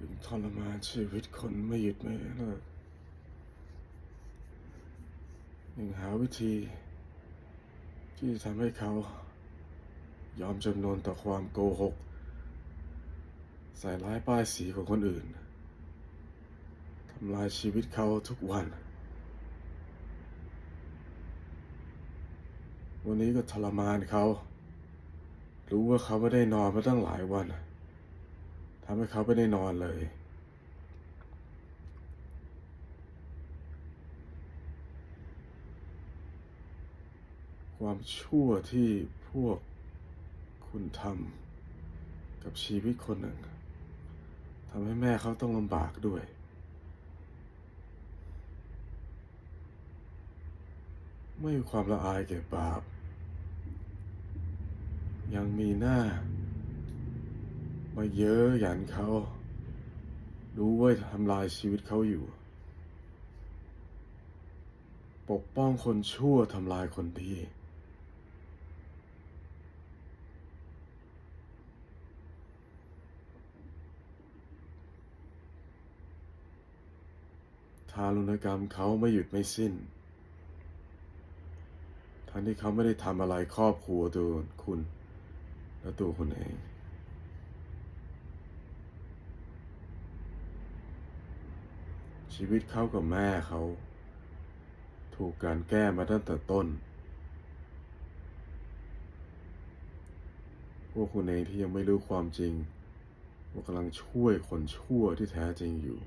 ยังทรมานชีวิตคนไม่หยุดไม่เลิกยังหาวิธี ที่จะทำให้เขา ยอมจำนนต่อความโกหก ใส่ร้ายป้ายสีของคนอื่น ทำลายชีวิตเขาทุกวัน วันนี้ก็ทรมานเขา รู้ว่าเขาไม่ได้นอนมาตั้งหลายวัน ทำให้เขาไม่ได้นอนเลย ความชั่วที่พวกคุณทำกับชีวิตคนหนึ่งทำให้แม่เขาต้องลำบากด้วย ไม่มีความละอายแก่บาป ยังมีหน้า มาเย้อหยันเขา รู้ว่าทำลายชีวิตเขาอยู่ ปกป้องคนชั่วทำลายคนดี ทารุณกรรมเขาไม่หยุดไม่สิ้น ทั้งที่เขาไม่ได้ทำอะไรครอบครัวตัวคุณและตัวคุณเอง ชีวิตเขากับแม่เขา ถูกการแก้มาตั้งแต่ต้น พวกคุณเองที่ยังไม่รู้ความจริงว่ากำลังช่วยคนชั่วที่แท้จริงอยู่